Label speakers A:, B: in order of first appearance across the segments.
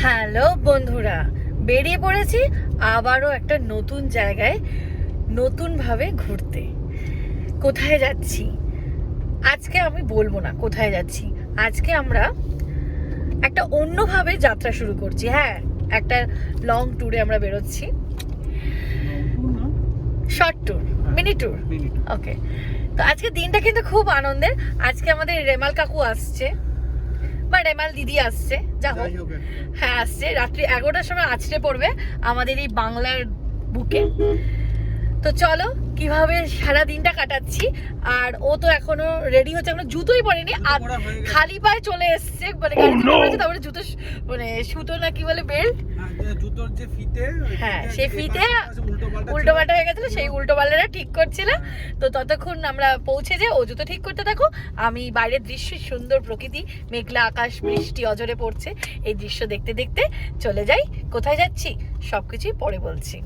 A: Hello বন্ধুরা বেরিয়ে পড়েছি আবারও একটা নতুন জায়গায় নতুনভাবে ঘুরতে। কোথায় যাচ্ছি? আজকে আমি বলব না কোথায় যাচ্ছি। আজকে আমরা একটা অন্যভাবে যাত্রা শুরু করছি হ্যাঁ একটা লং ট্যুরে আমরা বেরোচ্ছি। Short tour mini tour okay তো আজকে দিনটা কিন্তু খুব আনন্দের আজকে আমাদের রেমাল কাকু আসছে। বা রেমাল দিদি আসছে যা হোক। হ্যাঁ আসছে। রাত্রি এগারোটার সময় আছড়ে পড়বে আমাদের এই বাংলার বুকে। তো চলো কীভাবে সারা দিনটা কাটাচ্ছি? আর ও তো এখনও রেডি হচ্ছে এখনও জুতোই পরেনি। আর খালি পায়ে চলে এসছে মানে নেমেছে, তারপরে জুতো মানে সুতো না কি বলে বেল্ট
B: জুতোর যে ফিতে
A: হ্যাঁ, সেই ফিতে
B: উল্টো
A: উল্টো পাল্টা হয়ে গেছিল সেই উল্টো পাল্টাটা ঠিক করছিল। তো ততক্ষণ আমরা পৌঁছে যে ও জুতো ঠিক করতে থাকো আমি বাইরের দৃশ্য সুন্দর প্রকৃতি মেঘলা আকাশ বৃষ্টি অজরে পড়ছে। এই দৃশ্য দেখতে দেখতে চলে যাই। কোথায় যাচ্ছি? সবকিছুই পরে বলছি।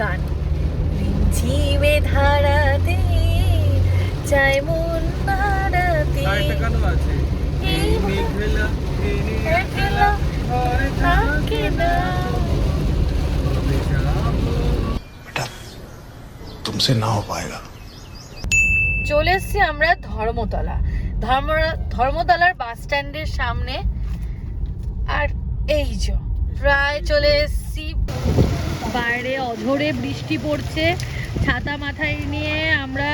A: গান। ঝিমে ধারাতে চাই মন নাড়াতে না
C: হো
A: চলে এসছি আমরা ধর্মতলা। ধর্ম ধর্মতলার বাস স্ট্যান্ডের সামনে। আর এই যে প্রায় চলে এসছি বাইরে অঝরে বৃষ্টি পড়ছে। ছাতা মাথায় নিয়ে আমরা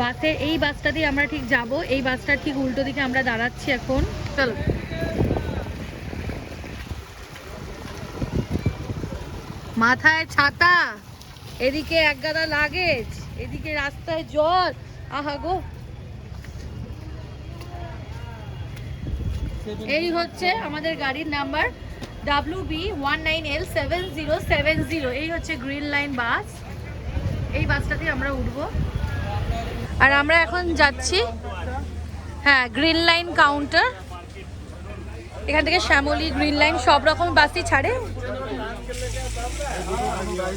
A: বাসে, এই বাসটা দিয়ে আমরা ঠিক যাব। এই বাসটার ঠিক উল্টো দিকে আমরা দাঁড়াচ্ছি এখন। চলো। মাথায় ছাতা, এদিকে এক গাদা লাগেজ, এদিকে রাস্তায় জল। আহা গো। এই হচ্ছে আমাদের গাড়ির number. W B one nine L seven zero seven zero এই হচ্ছে গ্রিন লাইন বাস। এই বাসটাতে আমরা উঠবো। আর আমরা এখন যাচ্ছি হ্যাঁ গ্রিন লাইন কাউন্টার এখান থেকে শ্যামলি গ্রিন লাইন, সব রকম বাসই ছাড়ে।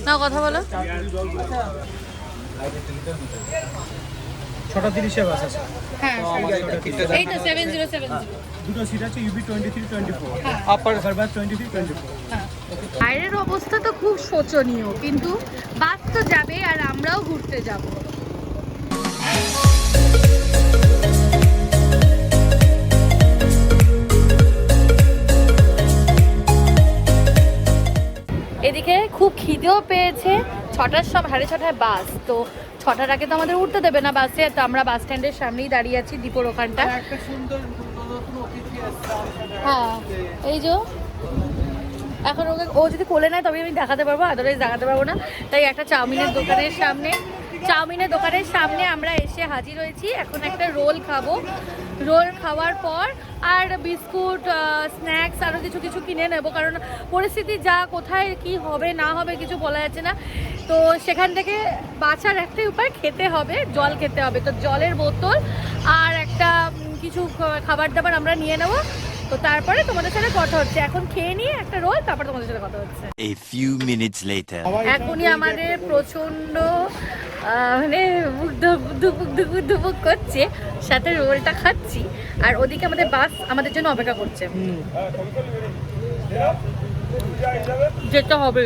A: না কথা বলো।
B: ছটা তিরিশে বাস আছে।
A: হ্যাঁ
B: আমাদের
A: এই সেভেন জিরো সেভেন জিরো
B: দুটো সিট আছে UB twenty three twenty four
A: হ্যাঁ।
B: আপার বাস টোয়েন্টি থ্রি টোয়েন্টি ফোর
A: বাইরের অবস্থা তো খুব শোচনীয় কিন্তু বাস তো যাবে আর আমরাও ঘুরতে যাব। এদিকে খুব খিদেও পেয়েছে ছটার সব সাড়ে ছটায় বাস। তো ছটার আগে তো আমাদের উঠতে দেবে না বাসে তো আমরা বাস স্ট্যান্ডের সামনেই দাঁড়িয়ে আছি দীপর ওখানটা। হ্যাঁ এই যে এখন ওকে ও যদি কোলে নেয় তবে আমি দেখাতে পারব আদারওয়াইজ দেখাতে পারব না। তাই একটা চাউমিনের দোকানের সামনে চাউমিনের দোকানের সামনে আমরা এসে হাজির হয়েছি। এখন একটা রোল খাব। রোল খাওয়ার পর আর বিস্কুট স্ন্যাক্স আরও কিছু কিছু কিনে নেব। কারণ পরিস্থিতি যা কোথায় কি হবে না হবে কিছু বলা যাচ্ছে না। তো সেখান থেকে বাঁচার একটাই উপায় খেতে হবে জল খেতে হবে। তো জলের বোতল আর একটা কিছু খাবার দাবার আমরা নিয়ে নেব। তো তারপরে তোমাদের সাথে কথা হচ্ছে। এখন খেয়ে নিয়ে একটা রোল তারপর তোমাদের সাথে কথা হচ্ছে. এখনই আমাদের প্রচণ্ড মানে মুগ্ধ ধুপুক ধুপুক ধুপুক করছে সাথে রোলটা খাচ্ছি আর ওদিকে আমাদের বাস আমাদের জন্য অপেক্ষা করছে। যেতে হবে।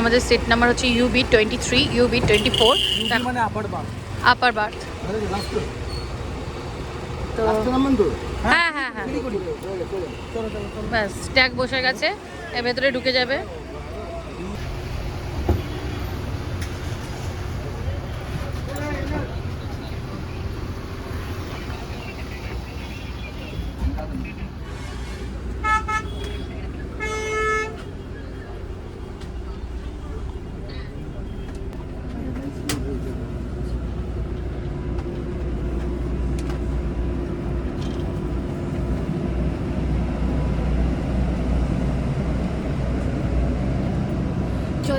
A: আমাদের সিট নাম্বার হচ্ছে UB twenty three UB twenty four
B: মানে আপার
A: আপার বার্থ তো হ্যাঁ হ্যাঁ হ্যাঁ। ব্যাস ট্যাগ বসে গেছে। এর ভেতরে ঢুকে যাবে।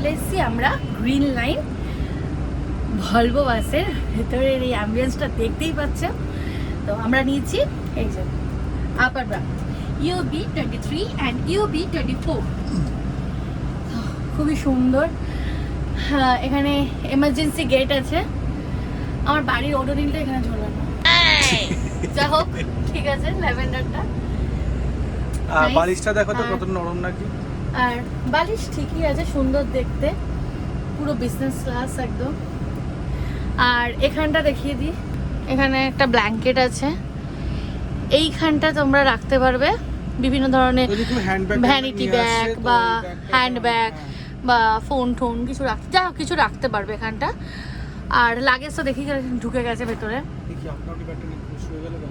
A: চলে এসেছি আমরা গ্রিন লাইন ভলভো বাসের ভেতরের এই অ্যাম্বিয়েন্সটা দেখতেই পাচ্ছ। তো আমরা নিয়েছি এই যে upper branch UB twenty three and UB twenty four খুবই সুন্দর। হ্যাঁ এখানে এমার্জেন্সি গেট আছে। আমার বাড়ির অটো ওডোনিলটা এখানে ঝোলানো। যা হোক ঠিক আছে ল্যাভেন্ডারটা.
B: বালিশটা দেখো তো কত নরম নাকি?
A: আর বালিশ ঠিকই আছে সুন্দর দেখতে। পুরো বিজনেস ক্লাস একদম। আর এখানটা দেখিয়ে দিই। এখানে একটা ব্ল্যাঙ্কেট আছে। এইখানটা তোমরা রাখতে পারবে। বিভিন্ন ধরনের ভ্যানিটি ব্যাগ বা হ্যান্ড ব্যাগ বা ফোন টোন কিছু রাখতে যা কিছু রাখতে পারবে এখানটা। আর লাগেজ তো দেখি ঢুকে গেছে ভেতরে।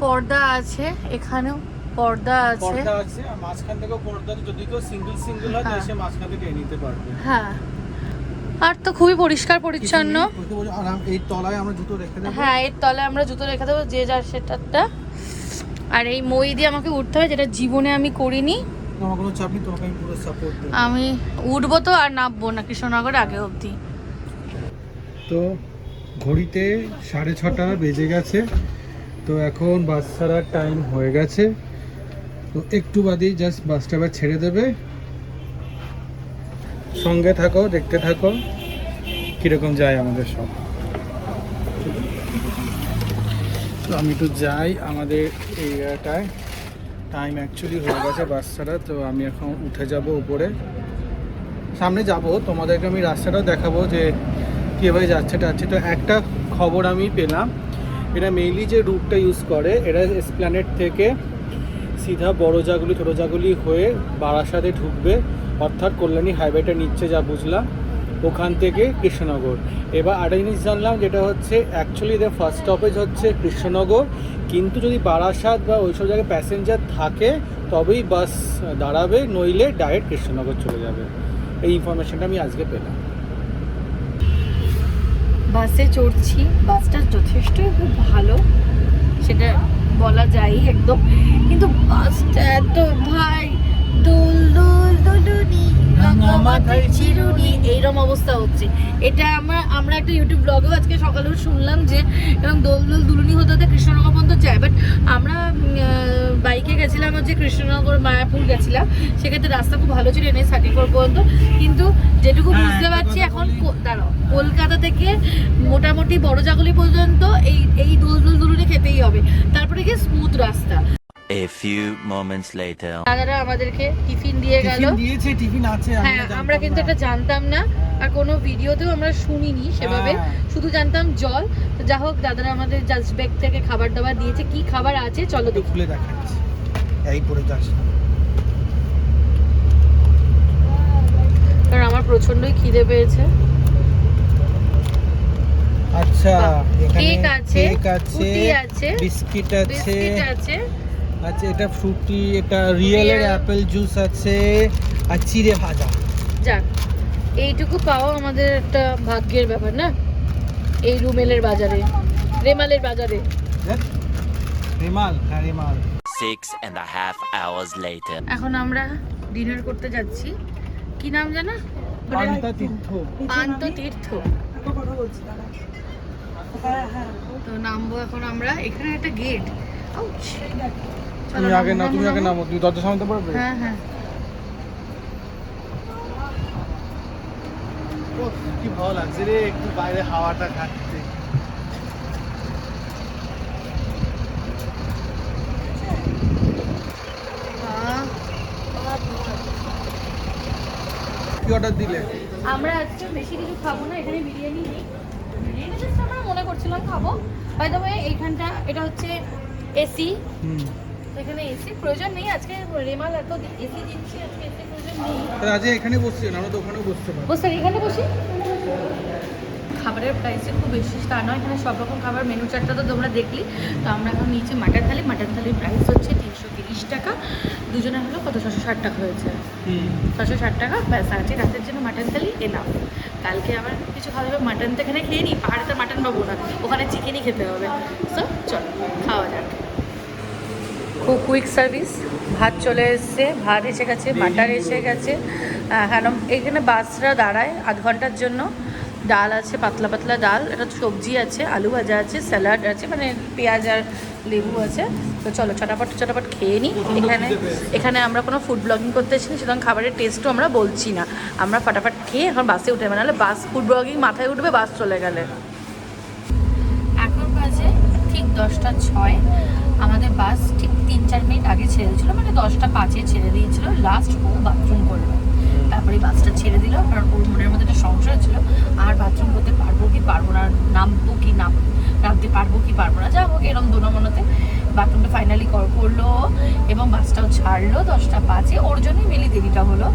A: পর্দা আছে এখানেও। পর্দা আছে।
B: পর্দা আছে আর মাঝখান থেকেও পর্দা যদি কেউ সিঙ্গেল সিঙ্গেল হয় তাহলে
A: হ্যাঁ।
B: সে মাঝখান থেকে নিতে পারবে।
A: হ্যাঁ। আর তো খুবই পরিষ্কার পরিচ্ছন্ন।
B: এই তলায় আমরা জুতো রেখে দেবো?
A: হ্যাঁ এর তলে আমরা জুতো রেখে দেবো যে যার সেটারটা। আর এই মই দিয়ে আমাকে উঠতে হবে যেটা জীবনে আমি করিনি।
B: তোমার কোনো চাপ নেই তোমাকে আমি পুরো সাপোর্ট দেবো।
A: আমি উঠবো তো আর নামবো না কৃষ্ণনগর আগে অবধি।
B: তো ঘড়িতে সাড়ে ছটা বেজে গেছে। তো এখন বাস ছাড়ার টাইম হয়ে গেছে। তো একটু বাদেই জাস্ট বাসটা আবার ছেড়ে দেবে। সঙ্গে থাকো, দেখতে থাকো, কীরকম যায় আমাদের সব। তো আমি একটু যাই আমাদের এরিয়াটায়। টাইম অ্যাকচুয়ালি হয়ে গেছে বাস ছাড়া, তো আমি এখন উঠে যাব উপরে। সামনে যাব, তোমাদেরকে আমি রাস্তাটাও দেখাবো যে কীভাবে যাচ্ছে টাচ্ছে। তো একটা খবর আমি পেলাম এটা মেইনলি যে রুটটা ইউজ করে এটা এসপ্ল্যানেট থেকে সিধা বড় জাগুলি, ছোটো জাগুলি হয়ে বারাসাতে ঢুকবে। অর্থাৎ কল্যাণী হাইওয়েটা নিচ্ছে যা বুঝলাম। ওখান থেকে কৃষ্ণনগর। এবার আরেকটা জিনিস জানলাম, যেটা হচ্ছে অ্যাকচুয়ালি এদের ফার্স্ট স্টপেজ হচ্ছে কৃষ্ণনগর। কিন্তু যদি বারাসাত বা ওইসব জায়গায় প্যাসেঞ্জার থাকে, তবেই বাস দাঁড়াবে, নইলে ডাইরেক্ট কৃষ্ণনগর চলে যাবে। এই ইনফরমেশনটা আমি আজকে পেলাম।
A: বাসে চড়ছি, বাসটা যথেষ্ট খুব ভালো। সেটা বলা যায় একদম। কিন্তু বাসটা এত ভাই দোল দোল দোলুনি। মাথায় চিরুনি এইরকম অবস্থা হচ্ছে। এটা আমরা আমরা একটা ইউটিউব ব্লগেও আজকে সকালেও শুনলাম যে এরকম দোল দোল দুলুনি হতে হতে কৃষ্ণনগর পর্যন্ত যায় বাট আমরা বাইকে গেছিলাম হচ্ছে কৃষ্ণনগর মায়াপুর গেছিলাম। সেক্ষেত্রে রাস্তা খুব ভালো ছিল এনএস থার্টি ফোর পর্যন্ত। কিন্তু যেটুকু
B: হ্যাঁ,
A: বুঝতে পারছি এখন দাঁড়াও কলকাতা থেকে মোটামুটি বড় জাগলি পর্যন্ত এই এই দোল দোল দুলুনি খেতেই হবে। তারপরে কি স্মুথ রাস্তা।
D: A few moments later.
A: দাদারা আমাদেরকে টিফিন দিয়ে গেল।
B: টিফিন দিয়েছে টিফিন আছে
A: হ্যাঁ আমরা কিন্তু। এটা জানতাম না আর কোনো ভিডিওতেও আমরা শুনিনি সেভাবে।
B: হ্যাঁ।
A: শুধু জানতাম জল। তো যা হোক দাদারা আমাদের জাস্ট বেগ থেকে খাবার দাবার দিয়েছে। কি খাবার আছে? চলো দেখি।
B: খুলে দেখাচ্ছি। এই পরে যাস।
A: কারণ আমার প্রচন্ডই খিদে পেয়েছে।
B: আচ্ছা এখানে
A: কেক আছে,
B: কেক আছে, বিস্কিট আছে
A: বিস্কিট আছে।
B: আচ্ছা এটা ফ্রুটি এটা রিয়েলের। অ্যাপেল জুস আছে আর চিড়ে ভাজা।
A: যাক এইটুকু পাওয়া আমাদের একটা ভাগ্যের ব্যাপার না? এই রুমেলের বাজারে রেমালের বাজারে।
B: রেমাল হ্যাঁ Remal.
D: Six and a half hours later.
A: এখন আমরা ডিনার করতে যাচ্ছি। কি নাম জানা?
B: পান্তা তীর্থ
A: পান্ত তীর্থ তো নামবো এখন আমরা। এখানে একটা গেট
B: তুমি আগে না তুমি আগে নামো তুমি দরজা সামলাতে পারবে?
A: হ্যাঁ হ্যাঁ।
B: কি ভালো লাগছে রে একটু বাইরে হাওয়াটা খাচ্ছে। কি অর্ডার দিলে?
A: আমরা আজকে বেশি কিছু খাব না এখানে বিরিয়ানি নেই। বিরিয়ানি জাস্ট আমরা মনে করছিলাম খাব। বাই দ্য ওয়ে এইখানটা এটা হচ্ছে এসি
B: হুম।
A: এখানে এসি প্রয়োজন নেই। আজকে রেমাল এত এসি জিনিসই আজকে এসি প্রয়োজন নেই।
B: আজ এখানে বসছি না তো ওখানেও বসতে পারি
A: বসে এখানে বসি? খাবারের প্রাইসে খুব বেশি তা নয় এখানে সব রকম খাবার মেনু চারটা তো তোমরা দেখলি। তো আমরা এখন নিচে মাটন থালি। মাটন থালির প্রাইস হচ্ছে তিনশো তিরিশ টাকা। দুজনে হলো কত? ছশো ষাট টাকা হয়েছে। ছশো ষাট টাকা ব্যাস আজকে রাতের জন্য মাটন থালি এলাম কালকে আবার কিছু খাওয়া যাবে মাটন তো এখানে খেয়ে নিই পাহাড়ে তো মাটন পাবো না। ওখানে চিকেনই খেতে হবে। সো চল খাওয়া যাক। খুব কুইক সার্ভিস। ভাত চলে এসছে ভাত এসে গেছে বাটার এসে গেছে। হ্যাঁ এখানে বাসরা দাঁড়ায় আধ ঘণ্টার জন্য। ডাল আছে পাতলা পাতলা ডাল এটা সবজি আছে আলু ভাজা আছে স্যালাড আছে মানে পেঁয়াজ আর লেবু আছে। তো চলো চটাপট চটাপট খেয়ে নিই এখানে এখানে আমরা কোনো ফুড ব্লগিং করতে এসেছি সুতরাং খাবারের টেস্টও আমরা বলছি না। আমরা ফাটাফাট খেয়ে এখন বাসে উঠে নাহলে বাস ফুড ব্লগিং মাথায় উঠবে বাস চলে গেলে। এখন বাজে ঠিক দশটা ছয়। আমাদের বাস ঠিক তিন চার মিনিট আগে ছেড়ে দিয়েছিল মানে দশটা পাঁচে ছেড়ে দিয়েছিল। লাস্ট ও বাথরুম করল। তারপরে বাসটা ছেড়ে দিল কারণ ওর মনের মধ্যে একটা সংশয় ছিল আর বাথরুম করতে পারব কি পারব না নামবো কি নাম নামতে পারব কি পারব না যা হোক এরম দোনামনোতে বাথরুমটা ফাইনালি কর করল এবং বাসটাও ছাড়লো দশটা পাঁচে। ওর জন্যই মেলি দেরিটা হলো।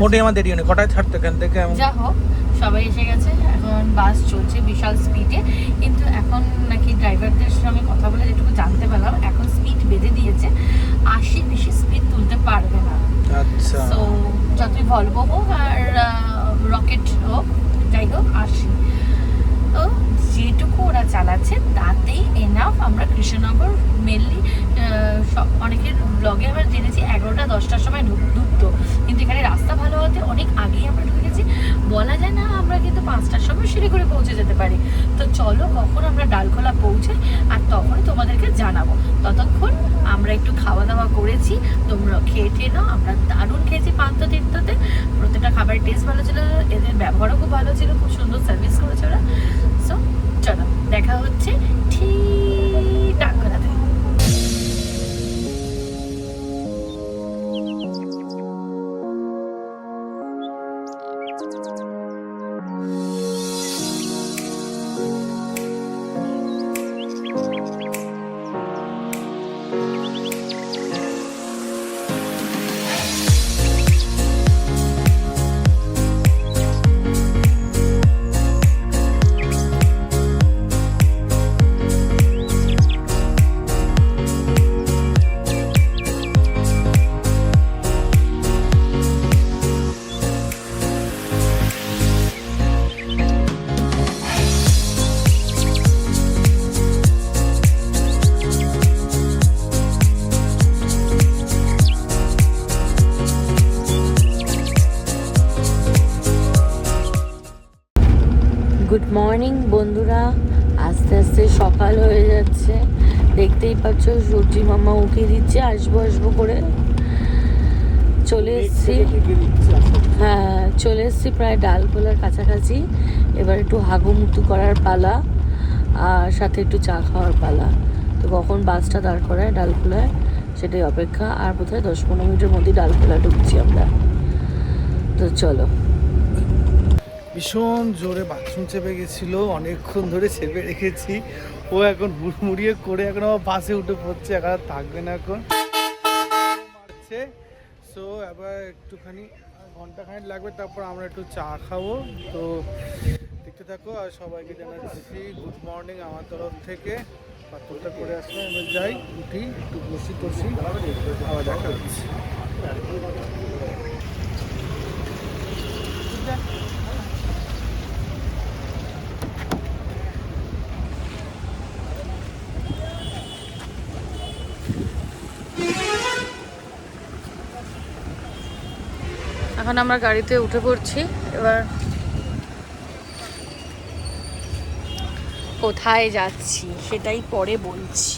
B: মোটে আমার দেরি হয়নি কটায় ছাড়তে এখান থেকে?
A: যা হোক সবাই এসে গেছে। এখন বাস চলছে বিশাল স্পিডে কিন্তু এখন নাকি ড্রাইভারদের সঙ্গে কথা বলে যেটুকু জানতে পারলাম এখন স্পিড বেঁধে দিয়েছে। আশি বেশি স্পিড তুলতে পারবে না।
B: আচ্ছা।
A: সো যতই ভলভো হোক আর রকেট হোক যাই হোক আশি। যেটুকু ওরা চালাচ্ছে, তাতেই এনাফ আমরা কৃষ্ণনগর, মেনলি সব, অনেকের ব্লগে আমরা জেনেছি এগারোটা, দশটার সময় ঢুক- ঢুকতো। কিন্তু এখানে রাস্তা ভালো হতে অনেক আগেই আমরা ঢুকে গেছি বলা যায় না আমরা কিন্তু পাঁচটার সময় শিলিগুড়ি পৌঁছে যেতে পারি। তো চলো কখন আমরা ডালখোলা পৌঁছাই আর তখন তোমাদেরকে জানাব। ততক্ষণ আমরা একটু খাওয়া দাওয়া করেছি, তোমরা খেয়ে টেয়ে নাও, আমরা দারুণ খেয়েছি পান্ত তীর্থতে প্রত্যেকটা খাবারের টেস্ট ভালো ছিল, এদের ব্যবহারও খুব ভালো ছিল, খুব সুন্দর সার্ভিস করেছে ওরা। দেখা হচ্ছে। বন্ধুরা আস্তে আস্তে সকাল হয়ে যাচ্ছে। দেখতেই পাচ্ছ সূর্যি মামা উঠে দিচ্ছে আসব আসব করে। চলে এসছি। হ্যাঁ চলে এসছি প্রায় ডালখোলার কাছাকাছি। এবার একটু হাগুমুতু করার পালা আর সাথে একটু চা খাওয়ার পালা। তো কখন বাসটা দাঁড় করায় ডালখোলায় সেটাই অপেক্ষা। আর বোধহয় দশ পনেরো মিনিটের মধ্যেই ডালখোলা ঢুকছি আমরা। তো চলো।
B: ভীষণ জোরে বাথরুম চেপে গেছিল, অনেকক্ষণ ধরে চেপে রেখেছি। ও এখন হুড়মুড়িয়ে করে এখন আমার বাসে উঠে পড়ছে এখন আর থাকবে না এখন। মারছে। সো এবার একটুখানি ঘণ্টা খানিক লাগবে, তারপর আমরা একটু চা খাব। তো দেখতে থাকো, আর সবাইকে জানাচ্ছি গুড মর্নিং আমার তরফ থেকে। পাথরটা করে আসলে আমি যাই, উঠি, একটু বসি টসি আবার দেখা হচ্ছে
A: এখন আমরা গাড়িতে উঠে পড়ছি। এবার কোথায় যাচ্ছি সেটাই পরে বলছি।